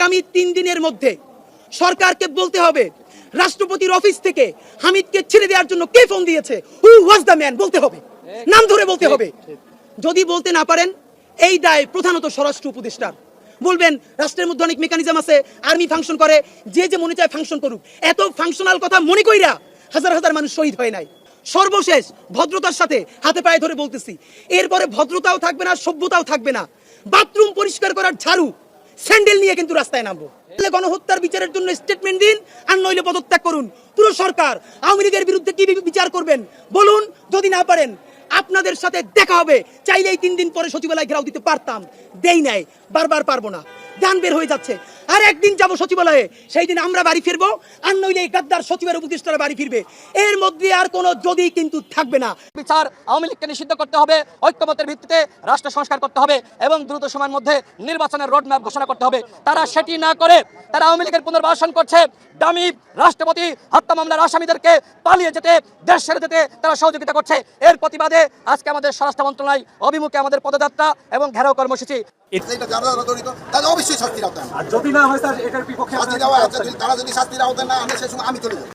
আগামী তিন দিনের মধ্যে সরকারকে বলতে হবে, রাষ্ট্রপতির অফিস থেকে হামিদকে ছেড়ে দেওয়ার জন্য কে ফোন দিয়েছে? হু ওয়াজ দ্য ম্যান বলতে হবে। নাম ধরে বলতে হবে। যদি বলতে না পারেন, এই দায় প্রধানত স্বরাষ্ট্র উপদেষ্টার। বলবেন, রাষ্ট্রের মধ্যে অনেক মেকানিজম আছে আর্মি ফাংশন করে, যে যে মনে চায় ফাংশন করুক। এত ফাংশনাল কথা মনে কইরা হাজার হাজার মানুষ শহীদ হয় নাই। সর্বশেষ ভদ্রতার সাথে হাতে পায়ে ধরে বলতেছি, এরপরে ভদ্রতাও থাকবে না, সভ্যতাও থাকবে না। বাথরুম পরিষ্কার করার ঝাড়ু স্যান্ডেল নিয়ে কিন্তু রাস্তায় নামবো। গণহত্যার বিচারের জন্য স্টেটমেন্ট দিন আর নইলে পদত্যাগ করুন। পুরো সরকার, আওয়ামী লীগের বিরুদ্ধে কি বিচার করবেন? বলুন, যদি না পারেন, আপনাদের সাথে দেখা হবে। চাইলেই তিন দিন পরে সচিবালয় ঘেরাও দিতে পারতাম। দেই নাই, বারবার পারব না। দান বের হয়ে যাচ্ছে। আর একদিন যাব সচিবালয়ে। সেই দিন আমরা বাড়ি ফিরবো আর নইলে এই গাদ্দার সচিবের উপদেষ্টারা বাড়ি ফিরবে। এর মধ্যে আর কোনো যদি কিন্তু থাকবে না। বিচার আওয়ামী লীগকে নিষিদ্ধ করতে হবে ঐক্যমতের ভিত্তিতে রাষ্ট্র সংস্কার করতে হবে এবং দ্রুত সময়ের মধ্যে নির্বাচনের রোডম্যাপ ঘোষণা করতে হবে। তারা সেটি না করে তারা আওয়ামী লীগের পুনর্বাসন করছে। দামি রাষ্ট্রপতি হত্যা মামলার আসামিদেরকে পালিয়ে যেতে দেশ ছেড়ে যেতে তারা সহযোগিতা করছে। এর প্রতিবাদে আজকে আমাদের স্বরাষ্ট্র মন্ত্রণালয় অভিমুখে আমাদের পদযাত্রা এবং ঘেরাও কর্মসূচি। এটা যারা যারা জড়িত তাদের অবশ্যই শাস্তির আওতায় আর যদি না হয় স্যার এটার বিপক্ষে শাস্তি আপনারা দেওয়া তারা যদি শাস্তির আওতায় না আনে সে সময় আমি চলে যাব।